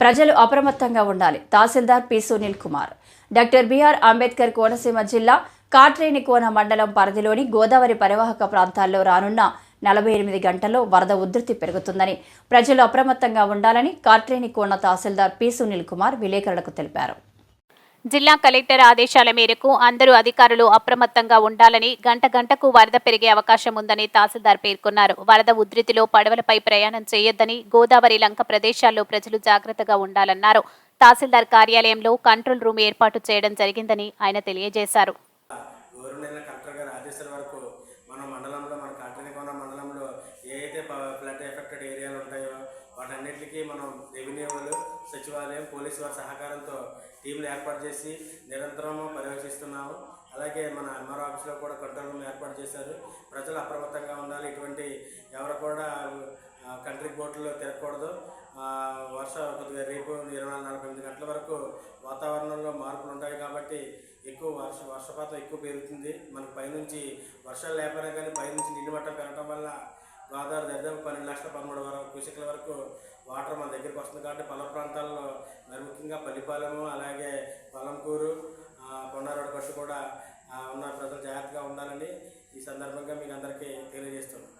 ప్రజలు అప్రమత్తంగా ఉండాలి. Tahsildar P. Sunil Kumar. Doctor BR Ambedkar Konaseema జిల్లా కాట్రేని కోన మండలం పరిధిలోని గోదావరి పరివాహక ప్రాంతాల్లో రానున్న నలభై ఎనిమిది గంటల్లో వరద ఉధృతి పెరుగుతుందని ప్రజలు అప్రమత్తంగా ఉండాలని కాట్రేని కోన తహసీల్దార్ పి. సునీల్ కుమార్ విలేకరులకు తెలిపారు. జిల్లా కలెక్టర్ ఆదేశాల మేరకు అందరూ అధికారులు అప్రమత్తంగా ఉండాలని గంట గంటకు వరద పెరిగే అవకాశం ఉందని తహసీల్దార్ పేర్కొన్నారు. వరద ఉధృతిలో పడవలపై ప్రయాణం చేయొద్దని గోదావరి లంక ప్రదేశాల్లో ప్రజలు జాగ్రత్తగా ఉండాలన్నారు. తహసీల్దార్ కార్యాలయంలో కంట్రోల్ రూమ్ ఏర్పాటు చేయడం జరిగిందని ఆయన తెలియజేశారు. ఏదైతే ఫ్లడ్ ఎఫెక్టెడ్ ఏరియాలు ఉంటాయో వాటన్నిటికీ మనం రెవెన్యూ వాళ్ళు సచివాలయం పోలీసు వారి సహకారంతో టీంలు ఏర్పాటు చేసి నిరంతరం పర్యవేక్షిస్తున్నాము. అలాగే మన ఎంఆర్ ఆఫీస్లో కూడా కంట్రోల్ రూమ్ ఏర్పాటు చేశారు. ప్రజలు అప్రమత్తంగా ఉండాలి. ఇటువంటి ఎవరు కూడా కంట్రీ బోట్లో తిరగకూడదు. వర్షం వర్ష కొద్దిగా రేపు ఇరవై నాలుగు నలభై ఎనిమిది గంటల వరకు వాతావరణంలో మార్పులు ఉంటాయి కాబట్టి ఎక్కువ వర్ష వర్షపాతం ఎక్కువ పెరుగుతుంది. మనకు పైనుంచి వర్షాలు లేకపోయినా కానీ పైనుంచి నీటి మట్టం పెరగడం వల్ల గోదావరి దగ్గర పన్నెండు లక్షల పదమూడు క్యూసెక్ల వరకు వాటర్ మన దగ్గరికి వస్తుంది కాబట్టి పొల ప్రాంతాల్లో మరి ముఖ్యంగా పల్లిపాలెము అలాగే పొలంకూరు పొన్నారోడ్ గట్టు కూడా ఉన్న ప్రజలు జాగ్రత్తగా ఉండాలని ఈ సందర్భంగా మీకు అందరికీ తెలియజేస్తున్నాను